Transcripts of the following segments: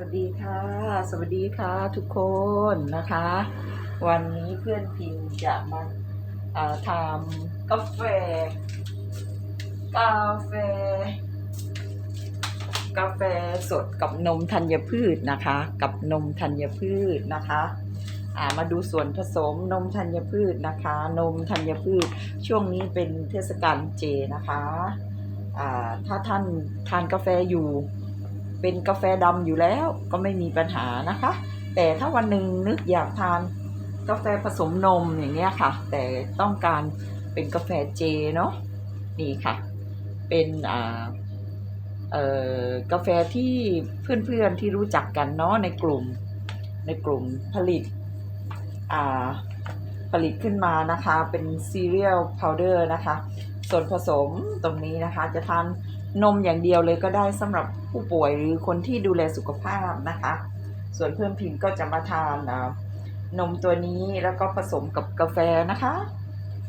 วัสดีค่ะ สวัสดีค่ะทุกคนนะคะ วันนี้เพื่อนพิมจะมาอ่าทำกาแฟ กาแฟ กาแฟสดกับนมธัญพืชนะคะ กับนมธัญพืชนะคะามาดูส่วนผสมนมธัญพืชนะคะ นมธัญพืช ช่วงนี้เป็นเทศกาลเจนะคะอ่าถ้าท่านทานกาแฟอยู่ เป็นกาแฟดำอยู่แล้วก็ไม่มีปัญหานะคะ แต่ถ้าวันหนึ่งนึกอยากทานกาแฟผสมนมอย่างเงี้ยค่ะ แต่ต้องการเป็นกาแฟเจเนาะนี่ค่ะ เป็นอ่าเอ่อกาแฟที่เพื่อนๆที่รู้จักกันเนาะในกลุ่มในกลุ่มผลิตอ่าผลิตขึ้นมานะคะ เป็น cereal powder นะคะ ส่วนผสมตรงนี้นะคะ จะทาน นมอย่างเดียวเลยก็ได้สำหรับผู้ป่วยหรือคนที่ดูแลสุขภาพนะคะ ส่วนเพื่อนพิมพ์ก็จะมาทานนมตัวนี้แล้วก็ผสมกับกาแฟนะคะ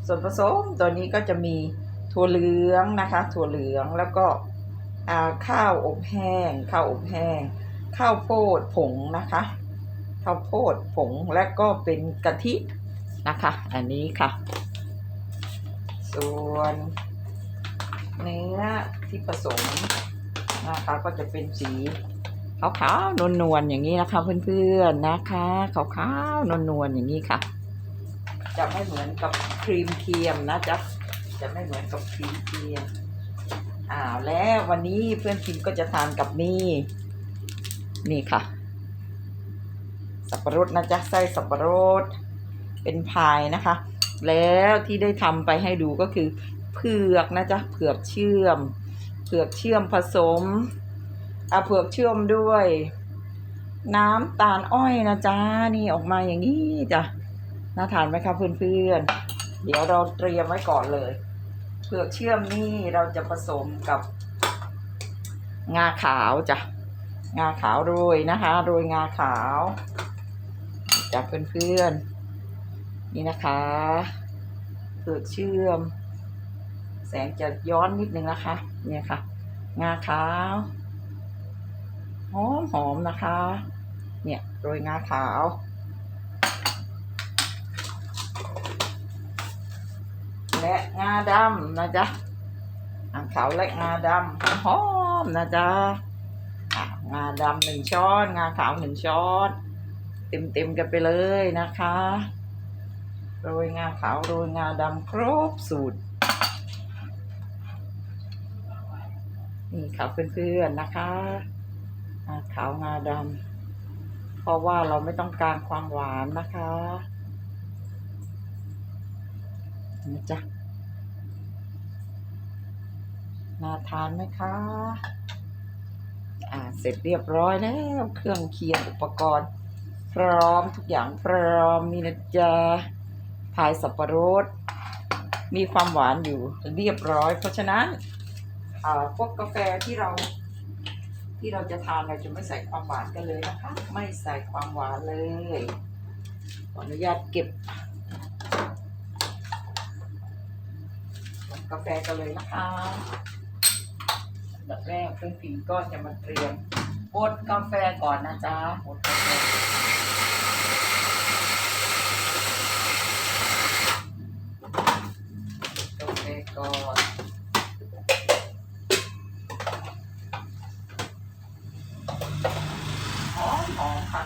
ส่วนผสมตัวนี้ก็จะมีถั่วเหลืองนะคะ ถั่วเหลืองแล้วก็ข้าวอบแห้ง ข้าวอบแห้ง ข้าวโพดผงนะคะ ข้าวโพดผงและก็เป็นกะทินะคะ อันนี้ค่ะ ส่วนเนื้อ ที่ผสมนะคะก็จะเป็นสีขาวๆนวลๆอย่างนี้นะคะ เพื่อนๆนะคะขาวๆนวลๆอย่างนี้ค่ะ จะไม่เหมือนกับครีมเทียมนะจ๊ะจะไม่เหมือนกับครีมเทียมอ้าวแล้ววันนี้เพื่อนพิมก็จะทานกับนี่นี่ค่ะ สับปะรดนะจ๊ะไส้สับปะรด เป็นพายนะคะ แล้วที่ได้ทำไปให้ดูก็คือเผือกนะจ๊ะเผือกเชื่อม เผือกเชื่อมผสมอะเผือกเชื่อมด้วย น้ำตาลอ้อยนะจ๊ะนี่ออกมาอย่างนี้จ้ะน่าทานไหมคะเพื่อนๆ เดี๋ยวเราเตรียมไว้ก่อนเลยเผือกเชื่อมนี่เราจะผสมกับงาขาวจ้ะงาขาวโรยนะคะโรยงาขาวจากเพื่อนๆนี่นะคะเผือกเชื่อม แสงจะย้อนนิดนึงนะคะ เนี่ยค่ะ งาขาวหอมหอมนะคะ เนี่ยโรยงาขาวและงาดำนะจ๊ะงาขาวและงาดำหอมนะจ๊ะงาดำหนึ่งช้อน งาขาวหนึ่งช้อน เต็มเต็มกันไปเลยนะคะ โรยงาขาวโรยงาดำครบสูตร นี่ค่ะเพื่อนๆนะคะงาขาวงาดำเพราะว่าเราไม่ต้องการความหวานนะคะนะจ๊ะน่าทานไหมคะ อ่า เสร็จเรียบร้อยแล้ว เครื่องเคียงอุปกรณ์ พร้อมทุกอย่างพร้อมมีนะจ๊ะพายสับปะรด มีความหวานอยู่เรียบร้อย เพราะฉะนั้น พวกกาแฟที่เรา ที่เราจะทานเราจะไม่ใส่ความหวานกันเลยนะคะ ไม่ใส่ความหวานเลยขออนุญาตเก็บกาแฟกันเลยนะคะอันดับแรกเพื่อนผิงก็จะมาเตรียมบดกาแฟก่อนนะจ๊ะบดกาแฟ กาแฟก่อนหอมหอมค่ะ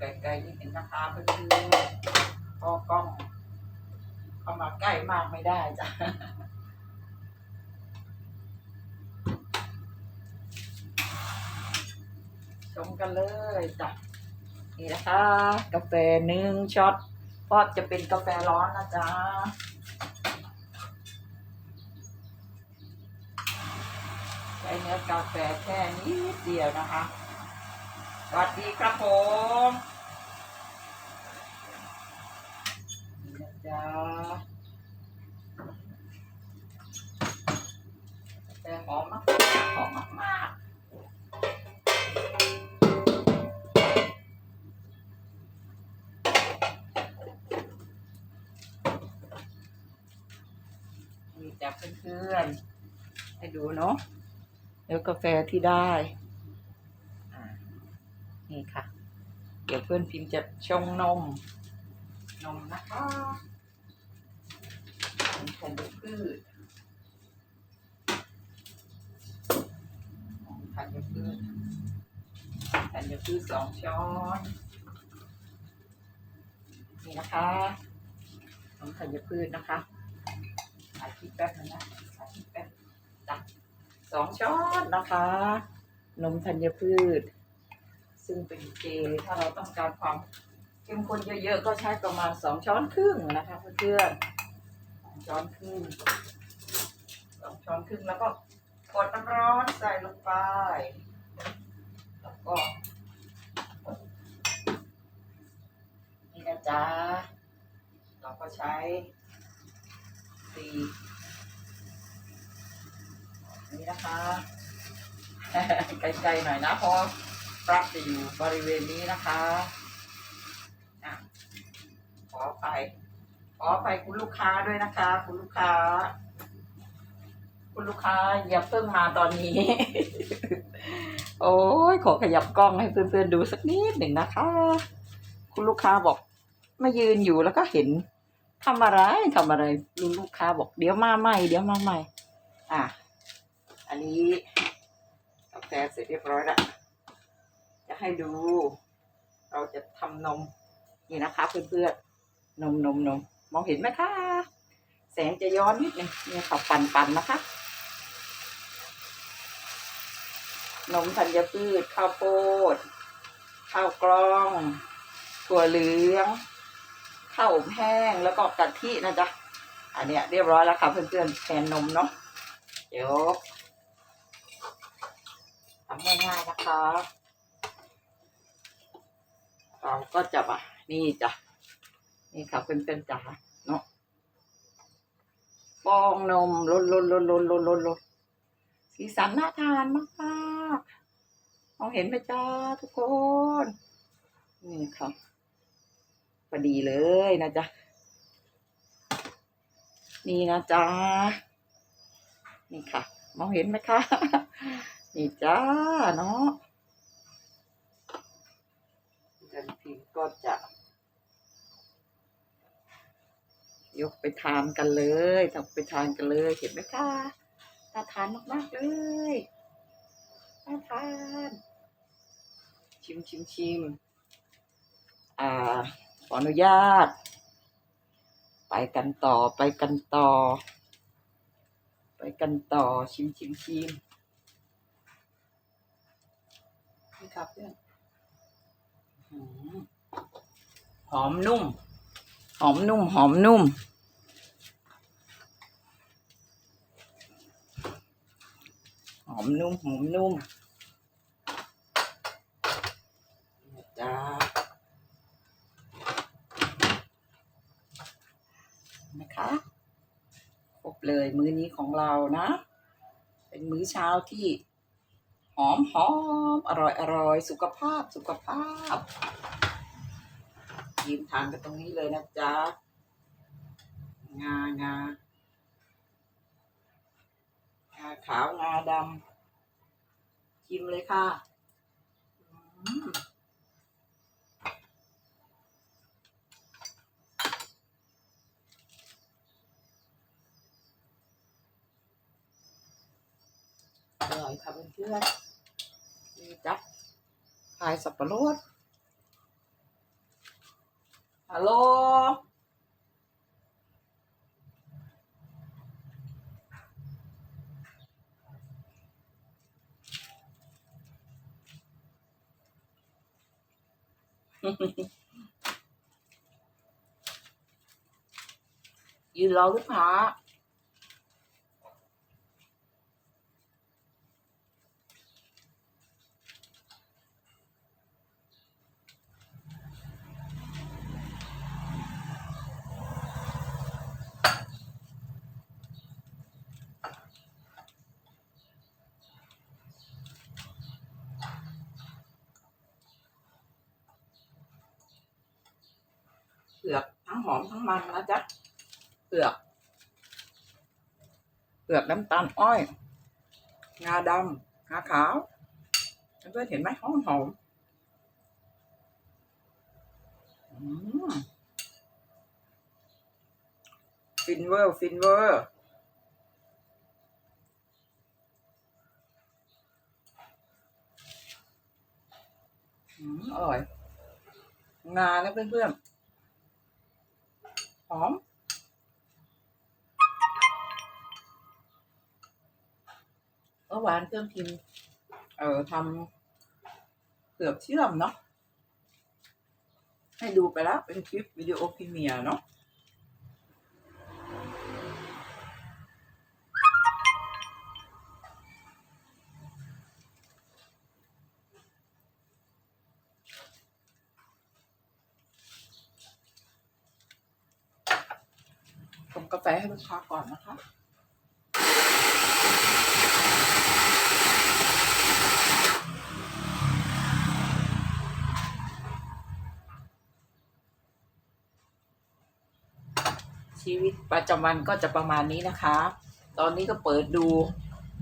ไกลๆนี่เห็นนะคะเพื่อนๆพอกล้องเข้ามาใกล้มากไม่ได้จ้ะชมกันเลยจ้ะนี่นะคะ กาแฟหนึ่งช็อตเพราะจะเป็นกาแฟร้อนนะจ๊ะใช้เนื้อกาแฟแค่นิดเดียวนะคะ สวัสดีครับผมนี่นะจ๊ะกาแฟหอมมากหอมมากมีแต่เพื่อนๆให้ดูเนาะแล้วกาแฟที่ได้อ่านี่ค่ะ เดี๋ยวเพื่อนพิมพ์จะชงนม นมนะคะนมธัญพืชนมธัญพืชธัญพืชสองช้อน นี่นะคะนมธัญพืชนะคะอาทิตย์แป๊บนึงนะอาทิตย์แป๊บจ้ะสองช้อนนะคะ นมธัญพืช ซึ่งเป็นเจถ้าเราต้องการความเข้มข้นเยอะๆก็ใช้ประมาณสองช้อนครึ่งนะคะเพื่อนๆสองช้อนครึ่งสองช้อนครึ่งแล้วก็กดน้ำร้อนใส่ลงไป แล้วก็นี่นะจ๊ะเราก็ใช้ตีนี่นะคะไกลๆหน่อยนะเพ รักจะอยู่บริเวณนี้นะคะอะขอไป ขอไปคุณลูกค้าด้วยนะคะ คุณลูกค้า คุณลูกค้าอย่าเพิ่งมาตอนนี้ โอ้ยขอขยับกล้องให้เพื่อนๆดูสักนิดหนึ่งนะคะ คุณลูกค้าบอกมายืนอยู่แล้วก็เห็นทำอะไรทำอะไรลุงลูกค้าบอกเดี๋ยวมาใหม่เดี๋ยวมาใหม่ อะ อันนี้กาแฟเสร็จเรียบร้อยแล้วจะ ให้ดู เราจะทำนม นี่นะคะเพื่อนๆนมนมนมมองเห็นไหมคะ แสงจะย้อนนิดนึงเนี่ยค่ะปันปันนะคะ นมธัญพืชข้าวโพดข้าวกล้อง ถั่วเหลืองข้าวอบแห้งแล้วก็กะทินะจ๊ะอันเนี้ยเรียบร้อยแล้วค่ะเพื่อนๆแทนนมเนาะเดี๋ยวทำง่ายๆนะคะ เราก็จะมานี่จ้ะนี่ค่ะเพื่อนๆจ๋าเนาะฟองนมลดลดลดลดลดลดลดสีสันน่าทานมากๆมองเห็นไหมจ้าทุกคน นี่ค่ะพอดีเลยนะจ๊ะนี่นะจ๊ะนี่ค่ะ มองเห็นไหมคะ นี่จ้าเนาะ ก็จะ ยกไปทานกันเลยทำไปทานกันเลยเห็นไหมคะน่าทานมากๆเลยน่าทาน ชิมชิมชิมอ่าขออนุญาต ไปกันต่อไปกันต่อ ไปกันต่อชิมชิมชิมนี่ครับเพื่อน หือหอมนุ่ม หอมนุ่ม หอมนุ่ม หอมนุ่ม หอมนุ่มนี่จ้านะคะครบเลยมื้อนี้ของเรานะ เป็นมื้อเช้าที่ หอมหอมอร่อยอร่อยสุขภาพสุขภาพ ยืนทานกันตรงนี้เลยนะจ๊ะ งางางาขาวงาดำชิมเลยค่ะอืมอร่อยค่ะเพื่อนๆนี่จ้ะพายสับปะรด ฮัลโห ลยืนรอลูกค้าเผือกทั้งหอมทั้งมันนะจ๊ะเผือกผือกน้ำตาลอ้อย งาดำงาขาวเพื่อนๆเห็นไหมหอมหอมอืมฟินเวอร์ฟินเวอร์อืมอร่อย งานะเพื่อนๆ หอมก็หวานเครื่องพิมพ์เอ่อทำเกือบเชื่อมเนาะให้ดูไปแล้วเป็นคลิปวิดีโอพรีเมียร์เนาะ กาแฟให้ลูกค้าก่อนนะคะชีวิตประจำวันก็จะประมาณนี้นะคะ ตอนนี้ก็เปิดดู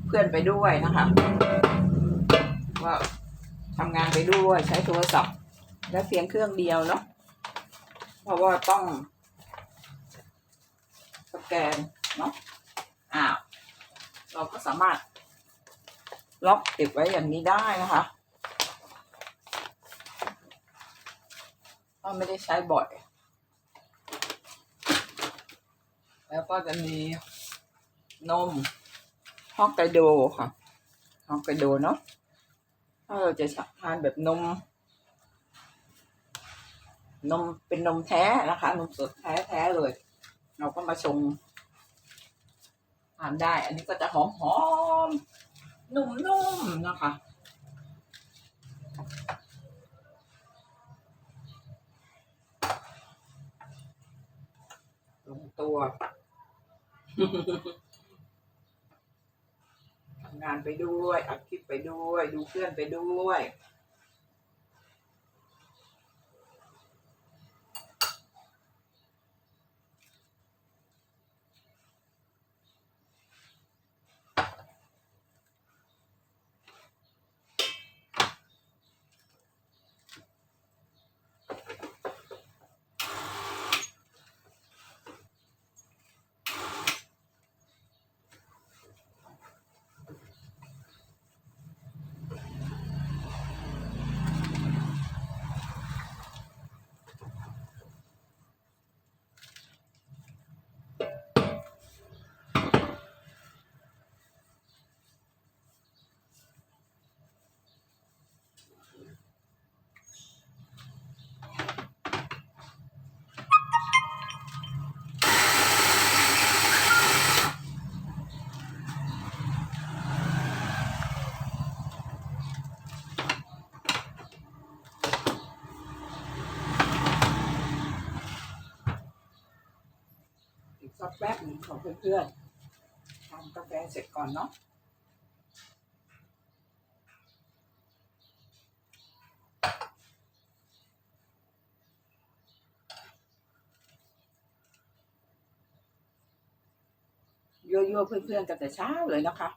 เพื่อนไปด้วยนะคะ ว่าทำงานไปด้วยใช้โทรศัพท์ และเพียงเครื่องเดียวเนาะ เพราะว่าต้อง สแกนเนาะอ้าวเราก็สามารถล็อกเก็บไว้อย่างนี้ได้นะคะก็ไม่ได้ใช้บ่อย แล้วก็จะมีนมฮอกไกโดค่ะฮอกไกโดเนาะถ้าเราจะทานแบบนม นมเป็นนมแท้นะคะ นมสดแท้แท้ๆเลย เราก็มาชงทานได้ อันนี้ก็จะหอมหอมๆนุ่มๆนะคะ ลงตัว ทำงานไปด้วย อัดคลิปไปด้วย ดูเพื่อนไปด้วย เพื่อนๆทำกาแฟเสร็จก่อนเนาะยั่วๆเพื่อนๆกันแต่เช้าเลยนะคะ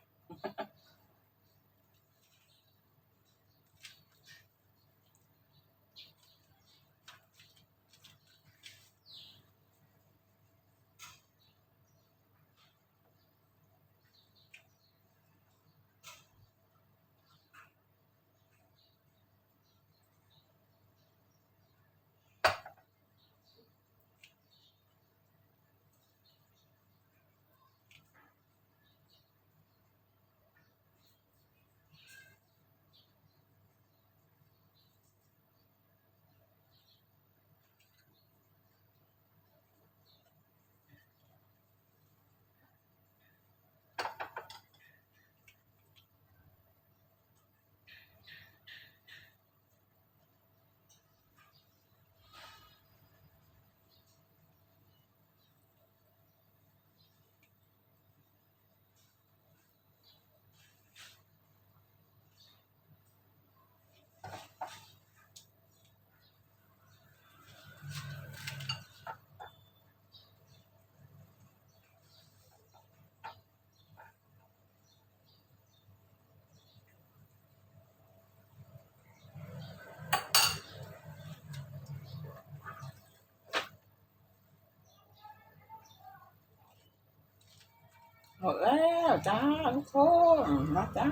หมดแล้วจ้าทุกคนนะจ้า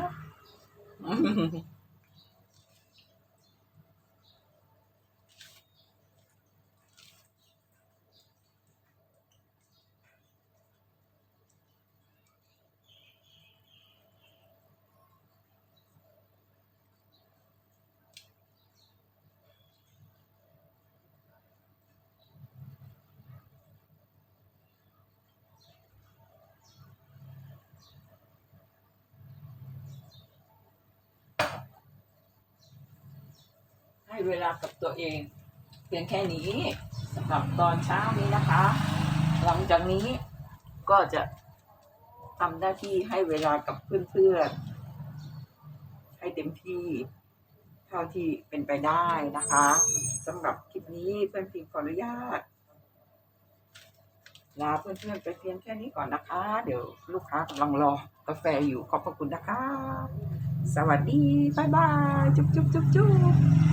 ให้เวลากับตัวเอง เพียงแค่นี้สำหรับตอนเช้านี้นะคะ หลังจากนี้ก็จะทำหน้าที่ให้เวลากับเพื่อนๆ ให้เต็มที่เท่าที่เป็นไปได้นะคะสำหรับคลิปนี้เพื่อนพิมขออนุญาตลาเพื่อนๆไปเพียงแค่นี้ก่อนนะคะ เดี๋ยวลูกค้ากำลังรอกาแฟอยู่ขอบพระคุณนะคะ สวัสดี บ๊ายบาย จุ๊บจุ๊บจุ๊บจุ๊บ